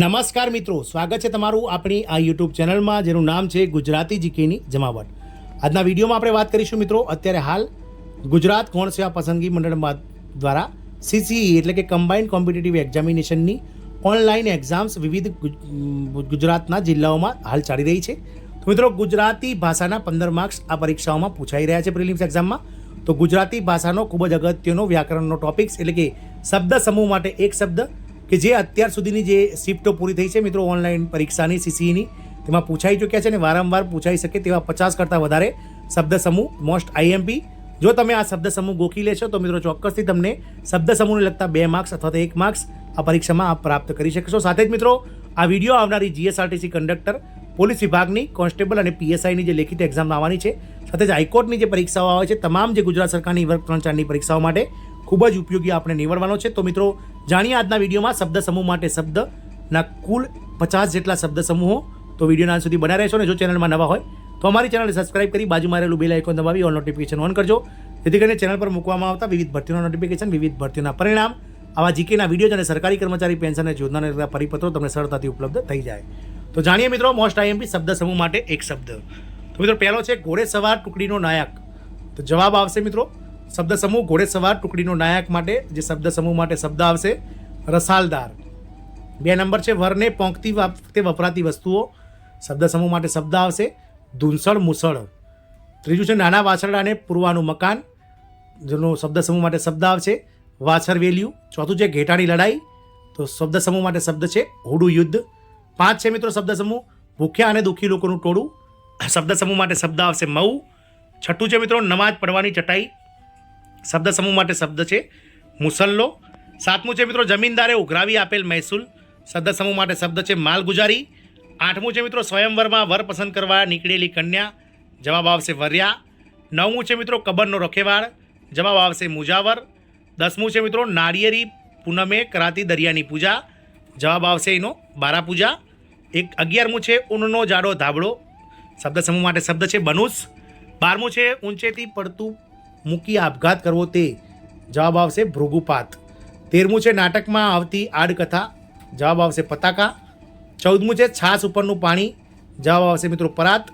નમસ્કાર મિત્રો, સ્વાગત છે તમારું આપણી આ યુટ્યુબ ચેનલમાં, જેનું નામ છે ગુજરાતી જીકેની જમાવટ. આજના વિડીયોમાં આપણે વાત કરીશું મિત્રો, અત્યારે હાલ ગુજરાત કોણ સેવા પસંદગી મંડળમાં દ્વારા? સીસીઈ એટલે કે કમ્બાઇન્ડ કોમ્પિટિટિવ એક્ઝામિનેશનની ઓનલાઈન એક્ઝામ્સ વિવિધ ગુજરાતના જિલ્લાઓમાં હાલ ચાલી રહી છે. તો મિત્રો, ગુજરાતી ભાષાના પંદર માર્ક્સ આ પરીક્ષાઓમાં પૂછાઈ રહ્યા છે પ્રિલિમ્સ એક્ઝામમાં તો ગુજરાતી ભાષાનો ખૂબ જ અગત્યનો વ્યાકરણનો ટોપિક્સ એટલે કે શબ્દ સમૂહ માટે એક શબ્દ કે જે અત્યાર સુધીની જે શિફ્ટો પૂરી થઈ છે મિત્રો ઓનલાઈન પરીક્ષાની સીસીઈની તેમાં પૂછાઈ ચૂક્યા છે અને વારંવાર પૂછાઈ શકે તેવા પચાસ કરતાં વધારે શબ્દ સમૂહ મોસ્ટ આઈએમપી જો તમે આ શબ્દ સમૂહ ગોખી લેશો, તો મિત્રો ચોક્કસથી તમને શબ્દ સમૂહને લગતા બે માર્ક્સ અથવા તો એક માર્ક્સ આ પરીક્ષામાં આપ પ્રાપ્ત કરી શકશો. સાથે જ મિત્રો, આ વીડિયો આવનારી જીએસઆરટીસી કંડક્ટર પોલીસ વિભાગની કોન્સ્ટેબલ અને પીએસઆઈની જે લેખિત એક્ઝામ આવવાની છે, સાથે જ હાઈકોર્ટની જે પરીક્ષાઓ આવે છે, તમામ જે ગુજરાત સરકારની વર્ગ ત્રણ ચારની પરીક્ષાઓ માટે ખૂબ જ ઉપયોગી આપણે નીવડવાનો છે. તો મિત્રો જાણીએ આજના વિડીયોમાં શબ્દ સમૂહ માટે શબ્દના કુલ પચાસ જેટલા શબ્દ સમૂહો. તો વિડીયોના અંત સુધી બના રહેશો ને જો ચેનલમાં નવા હોય, તો અમારી ચેનલને સબસ્ક્રાઇબ કરી બાજુમાં રહેલું બેલ આઇકોન દબાવી ઓલ નોટિફિકેશન ઓન કરજો. જેથી કરીને ચેનલ પર મૂકવામાં આવતા વિવિધ ભરતીના નોટિફિકેશન વિવિધ ભરતીના પરિણામ, આવા જીકેના વીડિયો અને સરકારી કર્મચારી પેન્શન અને યોજનાને લગતા પરિપત્રો તમને સરળતાથી ઉપલબ્ધ થઈ જાય. તો જાણીએ મિત્રો મોસ્ટ આઈએમપી શબ્દ સમૂહ માટે એક શબ્દ. તો મિત્રો, પહેલો છે, ઘોડે સવાર ટુકડીનો નાયક. તો જવાબ આવશે મિત્રો શબ્દ સમૂહ ઘોડેસવાર ટુકડીનો નાયક માટે, જે શબ્દ સમૂહ માટે શબ્દ આવશે, રસાલદાર. બે નંબર છે, વરને પોંખતી વખતે વપરાતી વસ્તુઓ. શબ્દ સમૂહ માટે શબ્દ આવશે, ધૂંસળ મુસળ. ત્રીજું છે, નાના વાછરડાને પૂરવાનું મકાન. જેનો શબ્દ સમૂહ માટે શબ્દ આવશે, વાછર વેલ્યુ. ચોથું છે, ઘેટાની લડાઈ. તો શબ્દ સમૂહ માટે શબ્દ છે, હોડું યુદ્ધ. પાંચ છે, મિત્રો શબ્દ સમૂહ ભૂખ્યા અને દુઃખી લોકોનું ટોળું. શબ્દ સમૂહ માટે શબ્દ આવશે, મઉ. છઠ્ઠું છે, મિત્રો, નમાજ પડવાની ચટાઈ. શબ્દ સમૂહ માટે શબ્દ છે. મુસલ્લો. સાતમું છે મિત્રો, જમીનદારે ઉઘરાવી આપેલ મહેસૂલ. શબ્દ સમૂહ માટે શબ્દ છે, માલગુજારી. આઠમું છે મિત્રો, સ્વયંવરમાં વર પસંદ કરવા નીકળેલી કન્યા. જવાબ આવશે વર્યા. નવમું છે મિત્રો, કબરનો રખેવાળ. જવાબ આવશે મુજાવર. દસમું છે મિત્રો નાળિયેરી પૂનમે કરાતી દરિયાની પૂજા. જવાબ આવશે એનો બારા પૂજા એક અગિયારમું છે, ઊનનો જાડો ધાબળો. શબ્દ સમૂહ માટે શબ્દ છે, બનુસ. બારમું છે, ઊંચેથી પડતું મૂકી આપઘાત કરવો તે જવાબ આવશે ભૃગુપાત. તેરમું છે નાટકમાં આવતી આડકથા, જવાબ આવશે પતાકા. ચૌદમું છે છાસ ઉપરનું પાણી, જવાબ આવશે મિત્રો પરાત.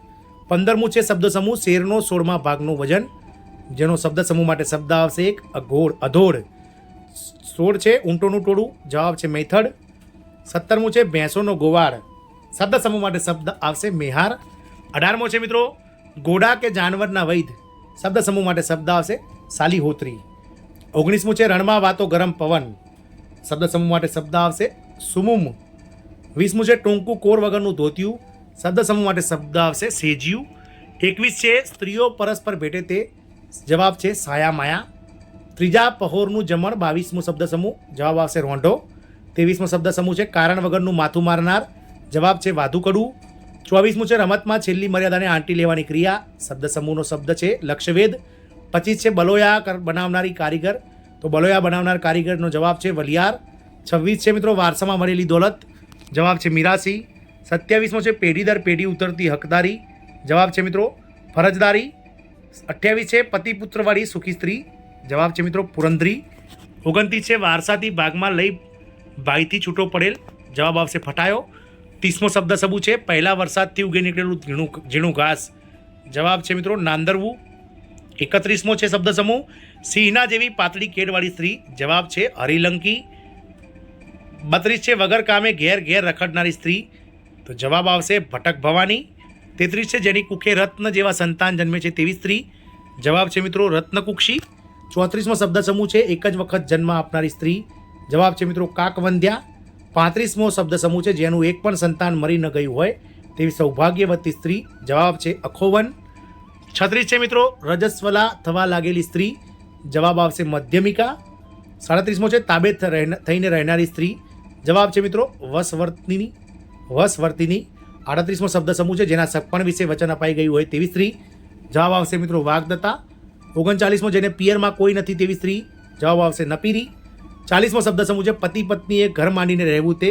પંદરમું છે શબ્દ સમૂહ શેરનો સોળમા ભાગનું વજન, જેનો શબ્દ સમૂહ માટે શબ્દ આવશે એક અઘોળ, અધોળ. સોળ છે ઊંટોનું ટોળું, જવાબ છે મેથડ. સત્તરમું છે ભેંસોનો ગોવાળ શબ્દ સમૂહ માટે શબ્દ આવશે મેહાર. અઢારમો છે મિત્રો, ઘોડા કે જાનવરના વૈધ? શબ્દ સમૂહ માટે શબ્દ આવશે સાલીહોત્રી ઓગણીસમું છે રણમાં વાતો ગરમ પવન. શબ્દ સમૂહ માટે શબ્દ આવશે સુમુમ. વીસમું છે ટૂંકું કોર વગરનું ધોતિયું. શબ્દ સમૂહ માટે શબ્દ આવશે સેજિયું. એકવીસ છે સ્ત્રીઓ પરસ્પર ભેટે તે. જવાબ છે સાયા માયા. ત્રીજા પહોરનું જમણ, બાવીસમું શબ્દ સમૂહ. જવાબ આવશે રોંઢો. ત્રેવીસમો શબ્દ સમૂહ છે કારણ વગરનું માથું મારનાર. જવાબ છે વાધુકડું. ચોવીસમું છે રમતમાં છેલ્લી મર્યાદાને આંટી લેવાની ક્રિયા. શબ્દ સમૂહનો શબ્દ છે લક્ષ્યવેદ પચીસ છે, બલોયા બનાવનારી કારીગર. તો બલોયા બનાવનાર કારીગરનો જવાબ છે વલિયાર. છવ્વીસ છે મિત્રો વારસામાં મળેલી દોલત. જવાબ છે મીરાસી સત્યાવીસમો છે પેઢી દર પેઢી ઉતરતી હકદારી. જવાબ છે મિત્રો ફરજદારી. અઠ્યાવીસ છે પતિ પુત્રવાળી સુખી સ્ત્રી. જવાબ છે મિત્રો પુરંદરી. ઓગણત્રીસ છે વારસાથી ભાગમાં લઈ ભાઈથી છૂટો પડેલ. જવાબ આવશે ફટાયો. ત્રીસમો શબ્દ સબુ છે. પહેલા વરસાદથી ઉગી નીકળેલું ઝીણું ઝીણું ઘાસ. જવાબ છે મિત્રો નાંદરવું. એકત્રીસમો છે શબ્દ સમૂહ. સિંહના જેવી પાતળી કેડવાળી સ્ત્રી. જવાબ છે હરિલંકી. બત્રીસ છે વગર કામે ઘેર ઘેર રખડનારી સ્ત્રી. તો જવાબ આવશે ભટક ભવાની. તેત્રીસ છે જેની કુખે રત્ન જેવા સંતાન જન્મે છે તેવી સ્ત્રી. જવાબ છે મિત્રો રત્નકુક્ષી. ચોત્રીસમો શબ્દ સમૂહ છે. એક જ વખત જન્મ આપનારી સ્ત્રી. જવાબ છે મિત્રો કાકવંધ્યા પાંત્રીસમો શબ્દ સમૂહ છે, જેનું એક પણ સંતાન મરી ન ગયું હોય તેવી સૌભાગ્યવતી સ્ત્રી જવાબ છે અખોવન. છત્રીસ છે મિત્રો, રજસ્વલા થવા લાગેલી સ્ત્રી જવાબ આવશે મધ્યમિકા. સાડત્રીસમો છે તાબે થઈને રહેનારી સ્ત્રી જવાબ છે મિત્રો વશવર્તિની વશવર્તિની આડત્રીસમો શબ્દ સમૂહ છે, જેના સપણ વિશે વચન અપાઈ ગયું હોય તેવી સ્ત્રી જવાબ આવશે મિત્રો વાગદત્તા. ઓગણચાલીસમો, જેને પિયરમાં કોઈ નથી તેવી સ્ત્રી જવાબ આવશે નપીરી. ચાલીસમો શબ્દ સમૂહ છે પતિ પત્નીએ ઘર માંડીને રહેવું તે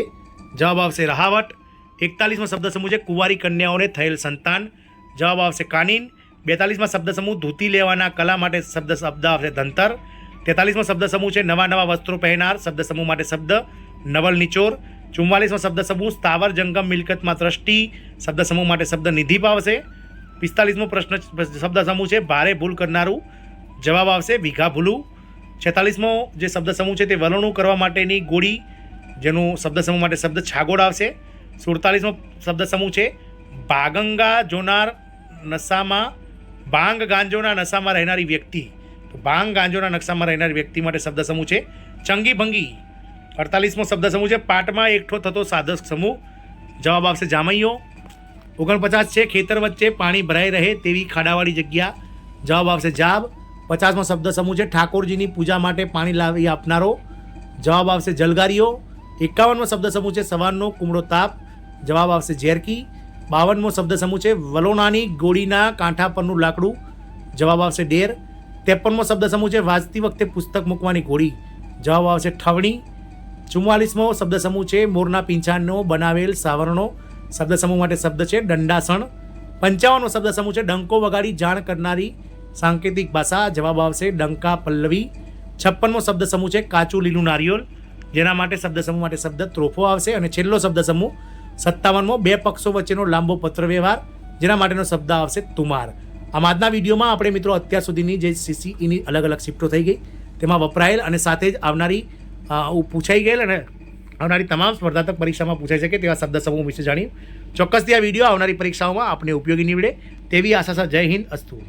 જવાબ આવશે રહાવટ. એકતાલીસમો શબ્દ સમૂહ છે કુંવારી કન્યાઓને થયેલ સંતાન. જવાબ આવશે કાનીન. બેતાલીસમાં શબ્દ સમૂહ ધોતી લેવાના કલા માટે શબ્દ શબ્દ આવશે ધંતર. તેતાલીસમો શબ્દ સમૂહ છે નવા નવા વસ્ત્રો પહેરનાર. શબ્દ સમૂહ માટે શબ્દ નવલ નિચોર. ચુમ્માલીસમો શબ્દ સમૂહ સ્થાવર જંગમ મિલકતમાં દ્રષ્ટિ શબ્દ સમૂહ માટે શબ્દ નિધિ આવશે પિસ્તાલીસમો પ્રશ્ન શબ્દ સમૂહ છે ભારે ભૂલ કરનારું. જવાબ આવશે વીઘા ભૂલું છેતાલીસમો જે શબ્દ સમૂહ છે તે વલણું કરવા માટેની ગોળી, જેનું શબ્દ સમૂહ માટે શબ્દ છાગોળ આવશે. સુડતાલીસમો શબ્દ સમૂહ છે, ભાગંગા જોનાર નશામાં, ભાંગ ગાંજોના નશામાં રહેનારી વ્યક્તિ. તો ભાંગ ગાંજોના નકશામાં રહેનારી વ્યક્તિ માટે શબ્દ સમૂહ છે ચંગી ભંગી અડતાલીસમો શબ્દ સમૂહ છે, પાટમાં એકઠો થતો સાધક સમૂહ. જવાબ આવશે, જામૈયો. ઓગણપચાસ છે, ખેતર વચ્ચે પાણી ભરાઈ રહે તેવી ખાડાવાળી જગ્યા. જવાબ આવશે, જાબ. પચાસમો શબ્દ સમૂહ છે. ઠાકોરજીની પૂજા માટે પાણી લાવી આપનારો. જવાબ આવશે જલગારીઓ. એકાવનમો શબ્દ સમૂહ છે સવારનો કુમળો તાપ. જવાબ આવશે ઝેરકી. બાવનમો શબ્દ સમૂહ છે વલોણાની ગોળીના કાંઠા પરનું લાકડું. જવાબ આવશે ડેર. ત્રેપનમો શબ્દ સમૂહ છે વાંચતી વખતે પુસ્તક મૂકવાની ઘોડી. જવાબ આવશે ઠવણી. ચુમ્માલીસમો શબ્દ સમૂહ છે મોરના પીંછાનો બનાવેલ સાવરણો. શબ્દ સમૂહ માટે શબ્દ છે દંડાસણ. પંચાવનમો શબ્દ સમૂહ છે ડંકો વગાડી જાણ કરનારી સાંકેતિક ભાષા, જવાબ આવશે ડંકા પલ્લવી. છપ્પનમો શબ્દ સમૂહ છે કાચું લીલું નારિયોલ જેના માટે શબ્દ સમૂહ માટે શબ્દ ત્રોફો આવશે અને છેલ્લો શબ્દ સમૂહ સત્તાવનમો બે પક્ષો વચ્ચેનો લાંબો પત્ર વ્યવહાર જેના માટેનો શબ્દ આવશે તુમાર. આમ આજના વિડીયોમાં આપણે મિત્રો અત્યાર સુધીની જે સીસીઈની અલગ અલગ શિફ્ટો થઈ ગઈ, તેમાં વપરાયેલ અને સાથે જ આવનારી પૂછાઈ ગયેલ અને આવનારી તમામ સ્પર્ધાત્મક પરીક્ષામાં પૂછાઈ શકે તેવા શબ્દ સમૂહ વિશે જાણ્યું ચોક્કસથી આ વીડિયો આવનારી પરીક્ષાઓમાં આપને ઉપયોગી નીવડે તેવી આશા જય હિન્દ, અસ્તુ.